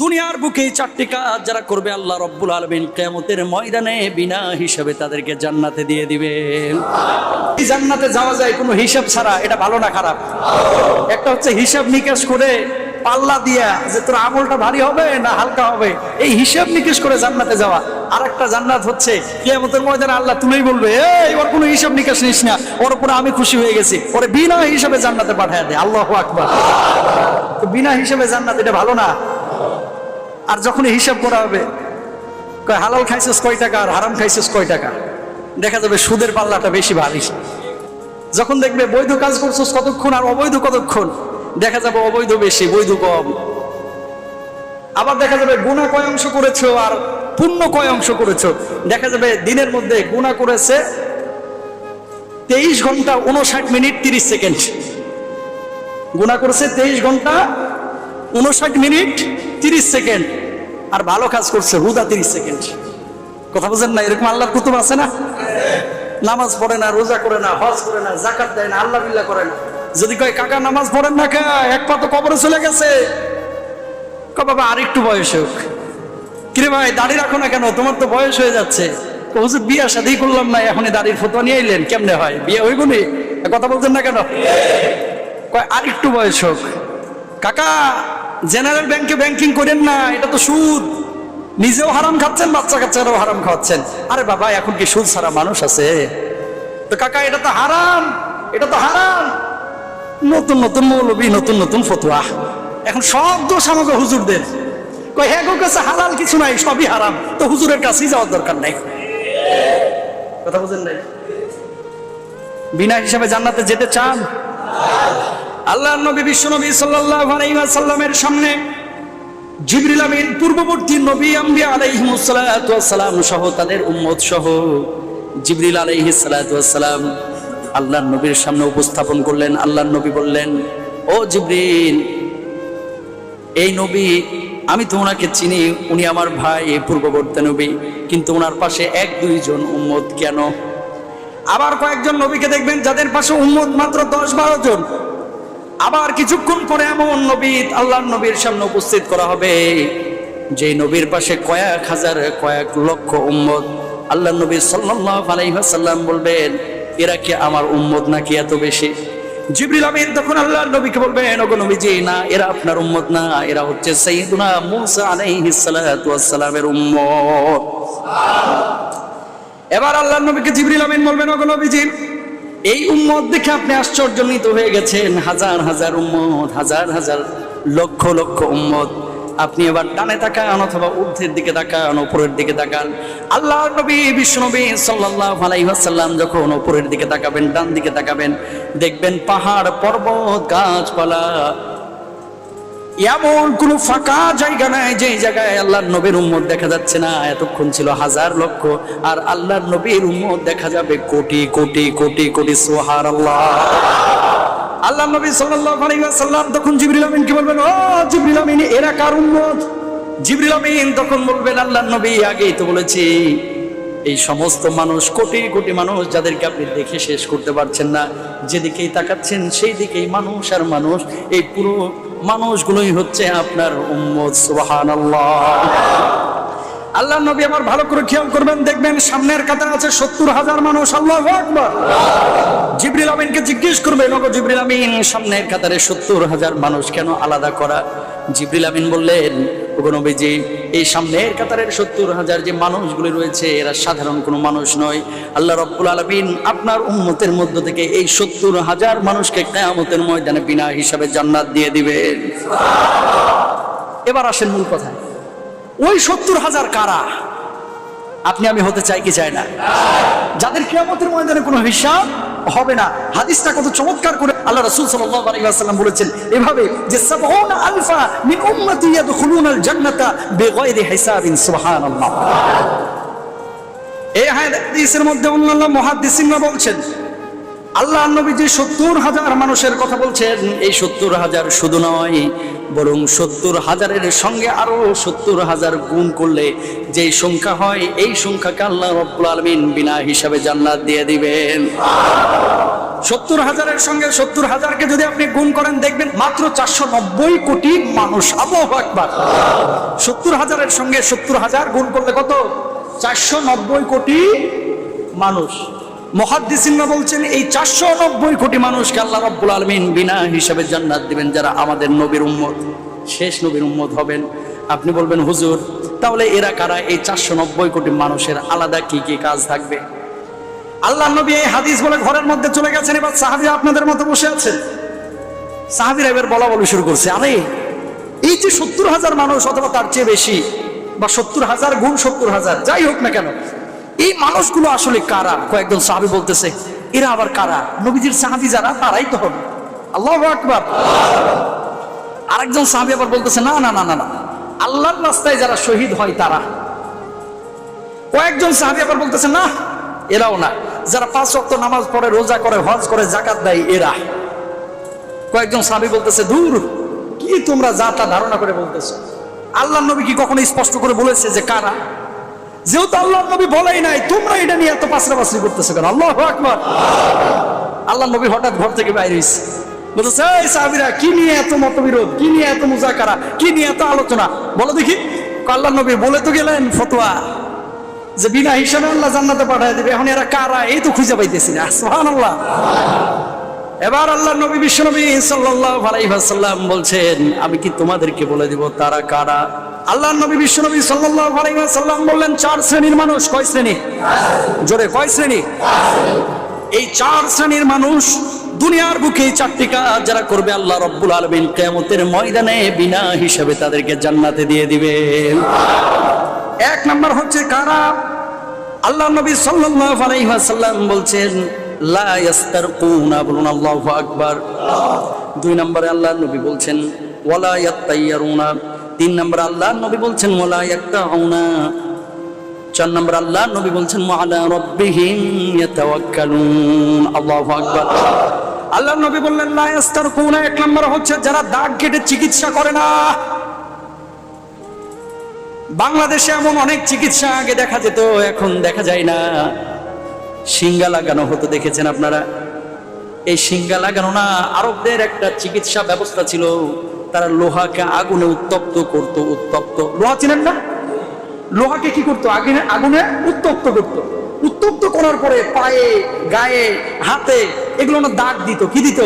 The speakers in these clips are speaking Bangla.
দুনিয়ার বুকে চারটি কাজ যারা করবে আল্লাহ রব্বুল আলমিন কেমতের ময়দানে বিনা হিসাবে তাদেরকে জান্নাতে দিয়ে দিবে। জান্নাতে যাওয়া যায় কোনো হিসাব ছাড়া, এটা ভালো না খারাপ? একটা হচ্ছে হিসাব নিকাশ করে পাল্লা দিয়া যে তোর আমলটা ভারী হবে না হালকা হবে, এই হিসাব নিকেশ করে জান্নাতে যাওয়া। আর একটা জান্নাত হচ্ছে কিয়ামতের ময়দানে আল্লাহ তুলেই বলবে, এই, ওর কোনো হিসাব নিকাশ নিস না, ওর উপরে আমি খুশি হয়ে গেছি। ওরে বিনা হিসাবে জান্নাতে পাঠায় দে, আল্লাহ আকবার। বিনা হিসাবে জান্নাত, এটা ভালো না? আর যখন হিসাব করা হবে হালাল খাইছিস কয় টাকা আর হারাম খাইছিস কয় টাকা? দেখা যাবে সুদের পাল্লাটা বেশি ভারী। যখন দেখবে বৈধ কাজ করছিস কতক্ষণ আর অবৈধ কতক্ষণ, দেখা যাবে অবৈধ বেশি, বৈধ কম। আবার দেখা যাবে গুণা কয় অংশ করেছ আর পুণ্য কয় অংশ করেছ। দেখা যাবে দিনের মধ্যে গুণা করেছে তেইশ ঘণ্টা উনষাট মিনিট তিরিশ সেকেন্ড। গুণা করেছে তেইশ ঘণ্টা উনষাট মিনিট তিরিশ সেকেন্ড। আর ভালো কাজ করছে হুদা তিরিশ সেকেন্ড। কথা বুঝেন না? এরকম আল্লাহর কুতুব আছে না? নামাজ পড়ে না, রোজা করে না, হজ করে না জাকাত দেয় না, আল্লাহ বিল্লাহ করে না। যদি কয়, কাকা, নামাজ পড়েন না কা? এক পা তো কবরে চলে গেছে। ক বাবা, আর একটু বয়স হোক। কিরে ভাই, দাড়ি রাখো না কেন? তোমার তো বয়স হয়ে যাচ্ছে। হুজুর, বিয়া শাদি করলাম না, এখনই দাড়ির ফটো নিয়ে এলেন কেমনে হয়? বিয়ে হইব নি? কথা বলছেন না কেন? কয়, আর একটু বয়স হোক। কাকা জেনারেল ব্যাংকে ব্যাংকিং করেন না, এটা তো সুদ। নিজেও হারাম খাচ্ছেন, বাচ্চা কাচ্চারাও হারাম খাওয়াচ্ছেন আরে বাবা, এখন কি সুদ ছাড়া মানুষ আছে? তো কাকা, এটা তো হারাম, এটা তো হারাম। নতুন নতুন মৌলবী, নতুন নতুন ফতুয়া। এখন সব দোষ আমাকে হুজুরদের। কয় হ্যাঁ কাছে হালাল কিছু নাই, সবই হারাম। তো হুজুরের কাছেই যাওয়ার দরকার নাই। কথা বুঝেন নাই? বিনা হিসাবে জান্নাতে যেতে চান? আল্লাহ নবী, বিশ্ব নবী সাল্লাল্লাহু আলাইহি ওয়াসাল্লামের সামনে জিবরিল আমিন, পূর্ববর্তী নবী আম্বিয়া আলাইহিমুস সালাতু সহ তাদের উম্মত সহ জিবরিল আলাইহিস সালাতু ওয়াসসালাম আল্লাহর নবীর সামনে উপস্থাপন করলেন। আল্লাহর নবী বললেন, ও জিবরিল, এই নবী, আমি তো ওনাকে চিনি, উনি আমার ভাই এই পূর্ববর্তী নবী, কিন্তু ওনার পাশে এক, দুইজন উম্মত কেন? আবার কয়েকজন নবীকে দেখবেন, যাদের পাশে উম্মত মাত্র দশ বারো জন। আবার কিছুক্ষণ পরে এমন নবী আল্লাহর নবীর সামনে উপস্থিত করা হবে। যে নবীর পাশে কয়েক হাজার, কয়েক লক্ষ উম্মত আল্লাহ নবী আলাইহি বলবেন, এরা কি আমার উম্মত নাকি এত বেশি? জিবরিল আমিন তখন আল্লাহর নবীকে বলবেন, ওগো নবীজি, না, এরা আপনার উম্মত না, এরা হচ্ছে সাইয়্যিদুনা মূসা আলাইহিস সালাতু ওয়াস উম্মত। এবার আল্লাহর নবীকে জিবরিল আমিন বলবেন, ওগো নবীজি এই উম্মত দেখে আপনি আশ্চর্যজনিত হয়ে গেছেন। হাজার হাজার উম্মত, হাজার হাজার, লক্ষ লক্ষ উম্মত। আপনি এবার ডানে তাকান অথবা ঊর্ধ্বের দিকে তাকান উপরের দিকে তাকান। আল্লাহ নবী বিশ্বনবী সাল্লাল্লাহু আলাইহি ওয়াসাল্লাম যখন উপরের দিকে তাকাবেন, ডান দিকে তাকাবেন, দেখবেন পাহাড়, পর্বত, গাছপালা এমন কোন ফাঁকা জায়গা নাই যে জায়গায় আল্লাহর নবীর উম্মত দেখা যাচ্ছে না। এতক্ষণ ছিল হাজার লক্ষ, আর আল্লাহর নবীর উম্মত দেখা যাবে কোটি কোটি কোটি কোটি সোহার আল্লাহ আল্লাহ নবী সাল্লাল্লাহু আলাইহি ওয়াসাল্লাম তখন জিবরিল আমিন কি বলবেন, ও জিবরিল আমিন, এরা কার উম্মত? জিবরিল আমিন তখন বলবেন, আল্লাহর নবী আগেই তো বলেছি, এই সমস্ত মানুষ, কোটি কোটি মানুষ যাদেরকে আপনি দেখে শেষ করতে পারছেন না, যেদিকেই তাকাচ্ছেন সেই দিকেই মানুষ আর মানুষ, এই পুরো মানুষগুলোই হচ্ছে আপনার উম্মত সুবাহান আল্লাহ নবী আমার ভালো করে খেয়াল করবেন, দেখবেন সামনের কাতার আছে সত্তর হাজার মানুষ, আল্লাহ আকবার। জিবরিল আমিনকে জিজ্ঞেস করবেন, ওগো জিবরিল আমিন, সামনের কাতারে সত্তর হাজার মানুষ কেন আলাদা করা? জিবরিল আমিন বললেন নবীজি এই সামনের কাতারের সত্তর হাজার যে মানুষগুলি রয়েছে, এরা সাধারণ কোনো মানুষ নয়। আল্লাহ রব্বুল আলমিন আপনার উন্মতের মধ্য থেকে এই সত্তর হাজার মানুষকে কেয়ামতের ময়দানে বিনা হিসাবে জান্নাত দিয়ে দিবেন। এবার আসেন মূল কথায়। ওই সত্তর হাজার কারা? আপনি আমি হতে চাই কি চাই না? যাদের কিয়ামতের ময়দানে কোনো হিসাব হবে না, হাদিসটা কত চমৎকার করে আল্লাহ রাসূল সাল্লাল্লাহু আলাইহি ওয়াসাল্লাম বলেছেন, এভাবে যে সাবউনা আলফা মিন উম্মতি ইয়াদখুলুনাল জান্নাতা হিসাবিন, সুবহানাল্লাহ। এই হাদিসের মধ্যে অন্যান্য মুহাদ্দিসিনরা বলছেন, আল্লাহ নবী যে সত্তর হাজার মানুষের কথা বলছেন, এই সত্তর হাজার শুধু নয় বরং সত্তর হাজারের সঙ্গে আরও সত্তর হাজার গুণ করলে যে সংখ্যা হয়, এই সংখ্যাকে আল্লাহ রব্বুল আলমিন বিনা হিসাবে জান্নাত দিয়ে দিবেন। সত্তর হাজারের সঙ্গে সত্তর হাজারকে যদি আপনি গুণ করেন, দেখবেন মাত্র চারশো নব্বই কোটি মানুষ। আবহ একবার সত্তর হাজারের সঙ্গে সত্তর হাজার গুণ করলে কত? চারশো নব্বই কোটি মানুষ। মহাদ্দিসিনরা বলছেন, এই চারশো নব্বই কোটি মানুষকে আল্লাহ রব্বুল আলমিন বিনা হিসাবে জান্নাত দিবেন যারা আমাদের নবীর উম্মত। শেষ নবীর উম্মত হবেন। আপনি বলবেন, হুজুর, তাহলে এরা কারা? এই চারশো নব্বই কোটি মানুষের আলাদা কি কি কাজ থাকবে? আল্লাহ নবী এই হাদিস বলে ঘরের মধ্যে চলে গেছেন। এবার সাহাবি আপনাদের মতো বসে আছেন। সাহাবিরা এবার বলা বলি শুরু করছে, আরে, এই যে সত্তর হাজার মানুষ, অথবা তার চেয়ে বেশি, বা সত্তর হাজার গুণ সত্তর হাজার, যাই হোক না কেন এই মানুষগুলো আসলে কারা? কয়েকজন সাহাবি বলতেছে, এরা আবার কারা? নবীজির সাহাবি যারা, তারাই তো হবে। আল্লাহ আকবার। আরেকজন সাহাবি আবার বলতেছে, না না না না না। আল্লাহর রাস্তায় যারা শহীদ হয় তারা। কয়েকজন সাহাবি আবার বলতেছে, না, এরাও না। যারা পাঁচ ওয়াক্ত নামাজ পড়ে, রোজা করে, হজ করে জাকাত দেয়, এরা। কয়েকজন সাহাবি বলতেছে, দূর, কি তোমরা যা তা ধারণা করে বলতেছো? আল্লাহ নবী কি কখনো স্পষ্ট করে বলেছে যে কারা? যেহেতু আল্লাহ নবী বলেই নাই তোমরা এটা নিয়ে এত পাসরা পাসরি করতেছো কেন? আল্লাহ আকবার। আল্লাহ নবী হঠাৎ ঘর থেকে বাইরে হয়েছে বলতেছে, এই সাহাবিরা, কি নিয়ে এত মতবিরোধ? কি নিয়ে এত মুজাকারা? কি নিয়ে এত আলোচনা? বলো দেখি। আল্লাহ নবী বলে তো গেলেন ফতোয়া যে বিনা হিসাবে আল্লাহ জান্নাতে পাঠায় দেবে। এখন এরা কারা? এই তো খুঁজে পাইতেছি না। সুবহানাল্লাহ। এবার আল্লাহ নবী, বিশ্বনবী সাল্লাল্লাহু আলাইহি বলছেন, আমি কি তোমাদেরকে বলে দিব তারা কারা? আল্লাহ নবী, বিশ্বনবী সাল্লাল্লাহু আলাইহি বললেন, চার শ্রেণির মানুষ কয় শ্রেণি? জোরে কয় শ্রেণি? এই চার শ্রেণির মানুষ দুনিয়ার বুকে চারটি কাজ যারা করবে, আল্লাহ রব্বুল আলমিন কেমতের ময়দানে বিনা হিসাবে তাদেরকে জান্নাতে দিয়ে দিবেন। এক নাম্বার হচ্ছে কারা? আল্লাহ নবী সাল্লাল্লাহু আলাইহি বলছেন বলুন আকবার। দুই আল্লাহ নবী বলছেন তিন নম্বরে আল্লাহ নবী বলছেন চার নম্বর আল্লাহ নবী বলছেন আকবার। আল্লাহ নবী বললেন এক নম্বর হচ্ছে যারা দাগ কেটে চিকিৎসা করে না। বাংলাদেশে এমন অনেক চিকিৎসা আগে দেখা যেত, এখন দেখা যায় না। সিঙ্গা লাগানো হতো দেখেছেন আপনারা? এই সিঙ্গা লাগানো না আরবদের একটা চিকিৎসা ব্যবস্থা ছিল, তারা লোহাকে আগুনে উত্তপ্ত করত, উত্তপ্ত। লোহা চিনেন না? লোহাকে কি করতো? আগুনে আগুনে উত্তপ্ত করত। উত্তপ্ত করার পরে পায়ে, গায়ে, হাতে এগুলো না দাগ দিত। কি দিত?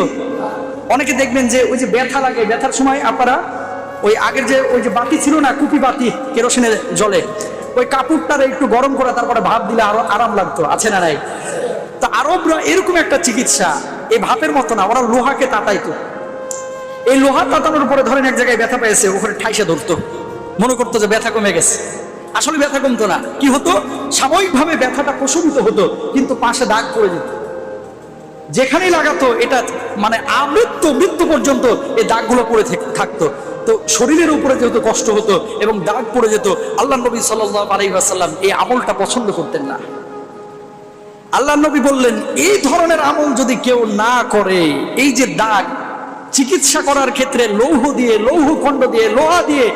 অনেকে দেখবেন যে ওই যে ব্যথা লাগে, ব্যথার সময় আপনারা ওই আগের যে ওই যে বাতি ছিল না, কুপি বাতি কেরোসিনে জলে ওই কাপড়টারে একটু গরম করে তারপরে ভাপ দিলে আরও আরাম লাগতো, আছে না নাই? তো আরবরা এরকম একটা চিকিৎসা, এই ভাপের মতো না, ওরা লোহাকে তাতাইতো। এই লোহা তাতানোর পরে ধরেন এক জায়গায় ব্যথা পেয়েছে, ওখানে ঠাইসে ধরতো। মনে করতো যে ব্যথা কমে গেছে। আসলে ব্যথা কমতো না। কি হতো? সাময়িকভাবে ব্যথাটা প্রশমিত হতো, কিন্তু পাশে দাগ পড়ে যেত। যেখানেই লাগাতো, এটা মানে আমৃত্যু, মৃত্যু পর্যন্ত এই দাগগুলো পড়ে থাকতো। তো শরীরের উপরে যেহেতু কষ্ট হতো এবং দাগ পড়ে যেত, আল্লাহ নবী সাল্লাহ এই আমলটা পছন্দ করতেন না। আল্লাহ নবী বললেন, এই ধরনের আমল যদি কেউ না করে, এই যে দাগ, চিকিৎসা করার ক্ষেত্রে লৌহ দিয়ে, লৌহ খণ্ড দিয়ে, লোহা দিয়ে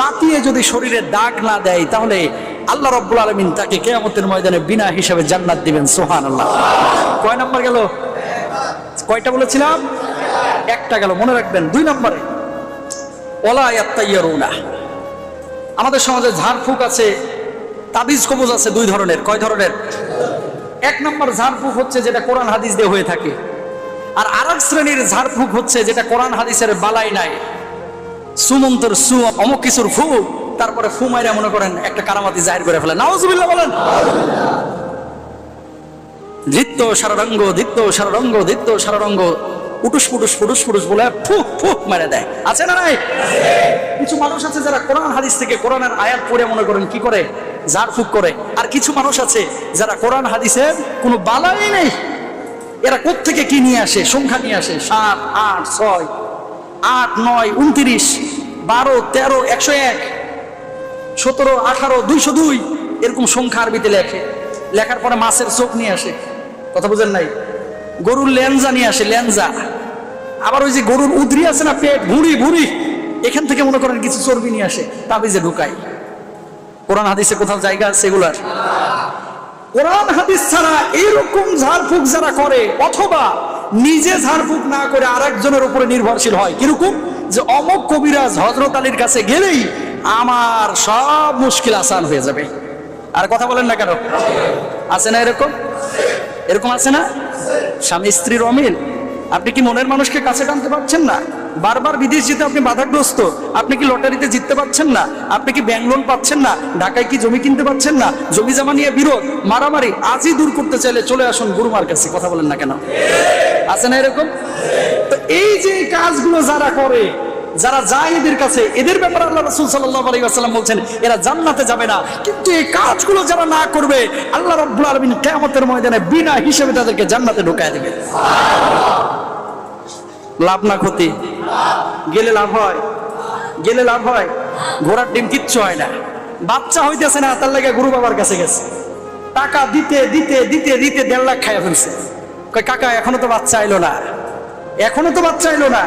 তাতিয়ে যদি শরীরে দাগ না দেয়, তাহলে আল্লাহ রব্বুল আলমিন তাকে কেয়ামতের ময়দানে বিনা হিসাবে জান্নাত দিবেন সোহান আল্লাহ কয় নাম্বার গেল? কয়টা বলেছিলাম? একটা গেল, মনে রাখবেন, দুই নম্বরে। আমাদের সমাজে ঝাড়ফুঁক আছে, তাবিজ কবজ আছে দুই ধরনের। কয় ধরনের? এক নম্বর ঝাড়ফুঁক হচ্ছে যেটা কোরআন হাদিস দিয়ে হয়ে থাকে। আর আর এক শ্রেণির ঝাড়ফুঁক হচ্ছে যেটা কোরআন হাদিসের বালাই নাই। সুমন্তর সু, অমুক কিছুর ফু, তারপরে ফু মাইরা মনে করেন একটা কারামাতি জাহির করে ফেলেন। নাউজুবিল্লাহ বলেন। ধৃত্য সাররঙ্গ ধৃত্য সাররঙ্গ ধৃত্য সাররঙ্গ উটুস পুটুস ফুটুস ফুটুস বলে ফুক ফুক মেরে দেয়। আছে না নাই? কিছু মানুষ আছে যারা কোরআন হাদিস থেকে কোরআনের আয়াত পড়ে মনে করেন, কি করে? ঝাড় ফুক করে। আর কিছু মানুষ আছে যারা কোরআন হাদিসের কোনো বালাই নেই। এরা কোত্থেকে কি নিয়ে আসে? সংখ্যা নিয়ে আসে। সাত, আট, ছয়, আট, নয়, উনত্রিশ, বারো, তেরো, একশো এক, সতেরো, আঠারো, দুইশো দুই, এরকম সংখ্যা আরবিতে লেখে। লেখার পরে মাছের চোখ নিয়ে আসে। কথা বুঝেন নাই? গরুর লেনজা নিয়ে আসে লেনজা আবার ওই যে গরুর উদরি আছে না, পেট, ভুঁড়ি ভুঁড়ি। এখান থেকে মনে করেন কিছু চর্বি নিয়ে আসে, তাবিজে ঢুকাই কোরআন, হাদিসে কোথাও জায়গা আছে এগুলার? কোরআন, হাদিস ছাড়া এইরকম ঝাড়ফুঁক যারা করে, অথবা নিজে ঝাড়ফুঁক না করে আরেকজনের উপরে নির্ভরশীল হয়, কীরকম? যে অমক কবিরাজ হজরত আলীর কাছে গেলেই আমার সব মুশকিল আসান হয়ে যাবে। আর কথা বলেন না কেন? আছে না এরকম? এরকম আছে না? স্বামী স্ত্রীর অমিল আপনি কি মনের মানুষকে কাছে টানতে পারছেন না? বারবার বিদেশ যেতে আপনি বাধাগ্রস্ত, আপনি কি লটারিতে জিততে পারছেন না? আপনি কি ব্যাংক লোন পাচ্ছেন না? ঢাকায় কি জমি কিনতে পারছেন না? জমি জমা নিয়ে বিরোধ, মারামারি আজই দূর করতে চাইলে চলে আসুন গুরুমার কাছে, কথা বলেন না কেন? আছে না এরকম? তো এই যে কাজগুলো যারা করে যারা যায় এদের কাছে, এদের ব্যাপারে আল্লাহ রসুল সাল্লাহ আলাইসাল্লাম বলছেন, এরা জান্নাতে যাবে না। কিন্তু এই কাজগুলো যারা না করবে, আল্লাহ রব্বুল আলমিন কেমতের ময়দানে বিনা হিসেবে তাদেরকে জান্নাতে ঢুকায় দেবে। লাভ না ক্ষতি? গেলে লাভ হয়। গেলে লাভ হয়। ঘোড়ার ডিম কিচ্ছু হয় না। বাচ্চা হইতেছে না, তার লাগে গুরু বাবার কাছে গেছে। টাকা দিতে দিতে দিতে দিতে দেড় লাখ খাইয়া ফেলছে। কাকা, এখনও তো বাচ্চা এলো না। এখনও তো বাচ্চা এলো না।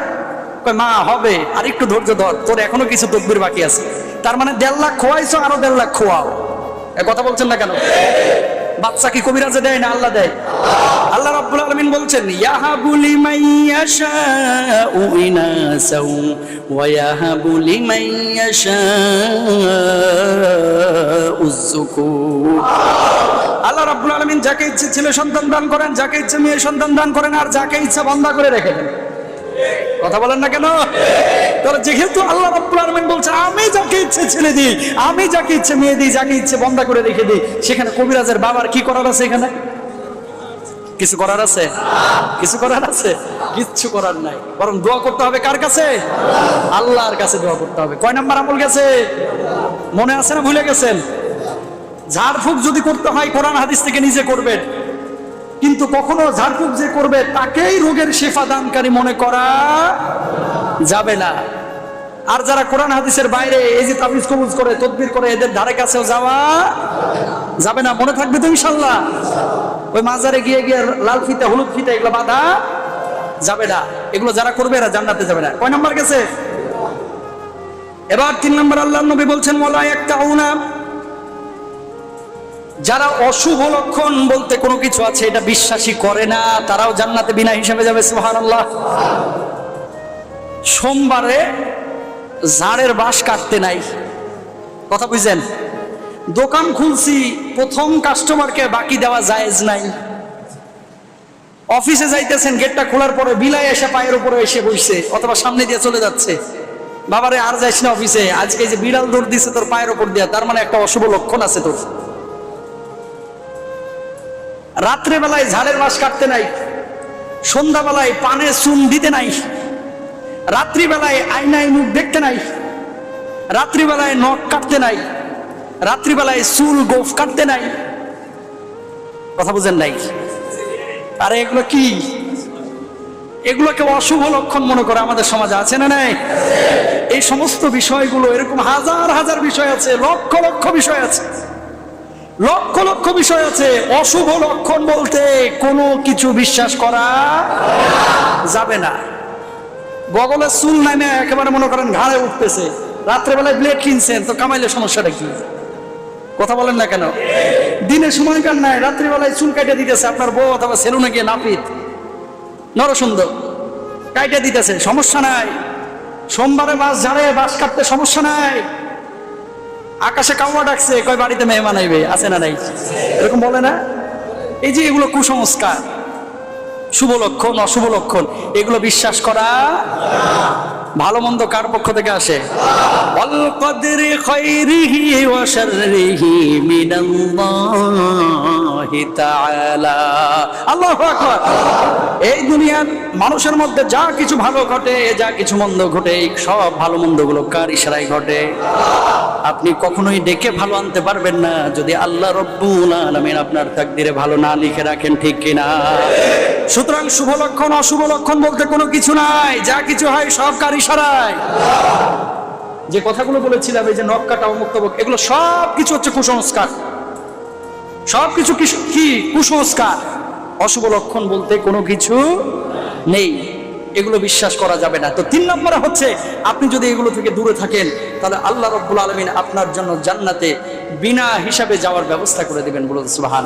মা, হবে। আর একটু ধৈর্য ধর, তোর এখনও কিছু তকবির বাকি আছে। তার মানে দেড় লাখ খোয়াইছো, আরও দেড় লাখ খোয়াও। কথা বলছেন না কেন? বাচ্চা কি কবিরাজে দেয় না আল্লাহ দেয়? আল্লাহ রাব্বুল আলামিন বলছেন, ইয়াহাবু লিমান ইয়াশাউ ইনাসাউ ওয়া ইয়াহাবু লিমান ইয়াশাউ যুকুর আল্লাহ রাব্বুল আলামিন যাকে ইচ্ছে ছেলে সন্তান দান করেন, যাকে ইচ্ছে মেয়ে সন্তান দান করেন, আর যাকে ইচ্ছা বন্ধা করে রেখে দেন। কথা বলেন না কেন? তাহলে যেহেতু আল্লাহ রাব্বুল বলছে, আমি যাকে ইচ্ছে ছেলে দিই, আমি যাকে ইচ্ছে মেয়ে দিই, যাকে ইচ্ছে বন্ধা করে রেখে দিই, সেখানে কবিরাজের বাবার কি করার আছে এখানে? কিছু করার আছে? কিছু করার আছে? কিচ্ছু করার নাই। বরং দোয়া করতে হবে কার কাছে? আল্লাহর কাছে দোয়া করতে হবে। কয় নাম্বার আমল গেছে? মনে আছে না ভুলে গেছেন? ঝাড়ফুঁক যদি করতে হয়, কোরআন হাদিস থেকে নিজে করবেন। কিন্তু কখনো ঝাড়ফুঁক যে করবে তাকেই রোগের শেফা দানকারী মনে করা যাবে না। আর যারা কোরআন হাদিসের বাইরে এই যে তাবিজ কবুজ করে, তদবির করে, এদের ধারে কাছেও যাওয়া যাবে না। মনে থাকবে তো ইনশাল্লাহ ওই মাজারে গিয়ে গিয়ে লাল ফিতে, হলুদ ফিতে এগুলো বাধা যাবে না। এগুলো যারা করবে এরা জান্নাতে যাবে না। কয় নাম্বার গেছে? এবার তিন নম্বর আল্লাহ নবী বলছেন মোলা একটা যারা অশুভ লক্ষণ বলতে কোনো কিছু আছে, এটা বিশ্বাসী করে না। তারাও জান্নাতে বিনা হিসাবে যাবে সুহান আল্লাহ সোমবারে ঝাড়ের বাঁশ কাটতে নাই। কথা বুঝছেন? দোকান খুলছি, প্রথম কাস্টমারকে বাকি দেওয়া জায়েজ নাই। অফিসে যাইতেছেন, গেটটা খোলার পরে বিলাই এসে পায়ের উপরে এসে বসছে অথবা সামনে দিয়ে চলে যাচ্ছে। বাবারে, আর যাইস না অফিসে, আজকে যে বিড়াল দৌড় দিছে তোর পায়ের উপর দিয়া, তার মানে একটা অশুভ লক্ষণ আছে তোর। রাত্রে বেলায় ঝাড়ের বাস কাটতে নাই, সন্ধ্যাবেলায় পানে চুন দিতে নাই, রাত্রিবেলায় আয়নায় মুখ দেখতে নাই, রাত্রিবেলায় নখ কাটতে নাই, রাত্রিবেলায় চুল গোফ কাটতে নাই। কথা বুঝেন নাই? আরে এগুলো কি? এগুলোকে অশুভ লক্ষণ মনে করে আমাদের সমাজে আছে না নাই? এই সমস্ত বিষয়গুলো এরকম হাজার হাজার বিষয় আছে, লক্ষ লক্ষ বিষয় আছে। লক্ষ লক্ষ বিষয় আছে। অশুভ লক্ষণ বলতে কোনো কিছু বিশ্বাস করা যাবে না। বগলের চুল নামে একেবারে মনে করেন ঘাড়ে উঠতেছে। রাত্রেবেলায় ব্লেড কিনছেন, তো কামাইলে সমস্যাটা কি? কথা বলেন না কেন? দিনে সময়কার নাই, রাত্রিবেলায় চুল কাটে দিতেছে আপনার বউ অথবা সেলুনে গিয়ে নাপিত। নরসুন্দর, কাইটে দিতেছে, সমস্যা নাই। সোমবারে বাস ঝাড়ে, বাস কাটতে সমস্যা নাই। আকাশে কাউয়া ডাকছে, কয় বাড়িতে মেহমান আইবে, আছে না নাই? এরকম বলে না? এই যে এগুলো কুসংস্কার, শুভ লক্ষণ, অশুভ লক্ষণ, এগুলো বিশ্বাস করা ভালো মন্দ কার পক্ষ থেকে আসে? অল কদরি খাইরিহি ওয়া শাররিহি মিনাল্লাহি তাআলা। আল্লাহু আকবার। এই দুনিয়ার মানুষের মধ্যে যা কিছু ভালো ঘটে যা কিছু মন্দ ঘটে সব ভালো মন্দগুলো কার ইশারায় ঘটে? আপনি কখনোই ডেকে ভালো আনতে পারবেন না যদি আল্লাহ রব্বুল আলামিন আপনার তাকদিরে ভালো না লিখে রাখেন ঠিক কিনা? সুতরাং শুভ লক্ষণ, অশুভ লক্ষণ বলতে কোনো কিছু নাই। যা কিছু হয় সব কার ইশারায়। যে কথাগুলো বলেছিলাম, এই যে নখ কাটা এগুলো সব কিছু হচ্ছে কুসংস্কার। সব কিছু কি কুসংস্কার? অশুভ লক্ষণ বলতে কোনো কিছু নেই। এগুলো বিশ্বাস করা যাবে না। তো তিন নম্বরে হচ্ছে, আপনি যদি এগুলো থেকে দূরে থাকেন, তাহলে আল্লাহ রব্বুল আলমিন আপনার জন্য জান্নাতে বিনা হিসাবে যাওয়ার ব্যবস্থা করে দেবেন বলুন সুবাহান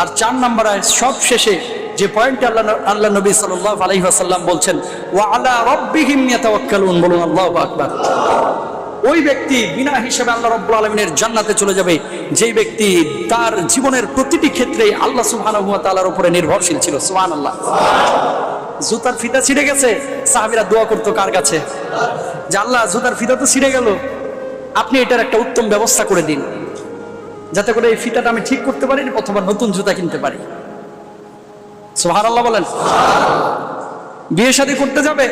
আর চার নম্বরে সব শেষে যে পয়েন্টে আল্লাহ আল্লাহ নবী সাল্লাহ আলাইহি আসাল্লাম বলছেন, ওয়া আলা রব্বিহিম ইয়াতাওয়াক্কালুন বলুন আল্লাহু আকবার। ওই ব্যক্তি বিনা হিসেবে আল্লাহ রব্বুল আলমিনের জান্নাতে চলে যাবে। যেই ব্যক্তি তার জীবনের প্রতিটি ক্ষেত্রে আল্লাহ সুবহানাহু ওয়া তাআলার উপরে নির্ভরশীল ছিল। সুবহানাল্লাহ। জুতার ফিতা ছিঁড়ে গেছে। সাহাবীরা দোয়া করতো কার কাছে? যে আল্লাহ, জুতার ফিতা তো ছিঁড়ে গেল। আপনি এটার একটা উত্তম ব্যবস্থা করে দিন। যাতে করে এই ফিতাটা আমি ঠিক করতে পারি, অথবা নতুন জুতা কিনতে পারি। সুবহানাল্লাহ বলেন। বিয়ে শাদী করতে যাবে,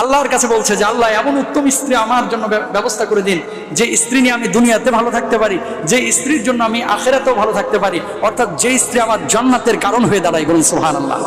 আল্লাহর কাছে বলছে যে, আল্লাহ, এমন উত্তম স্ত্রী আমার জন্য ব্যবস্থা করে দিন, যে স্ত্রী নিয়ে আমি দুনিয়াতে ভালো থাকতে পারি, যে স্ত্রীর জন্য আমি আখেরাতেও ভালো থাকতে পারি। অর্থাৎ যে স্ত্রী আমার জন্মাতের কারণ হয়ে দাঁড়ায় বলুন সুবহানাল্লাহ।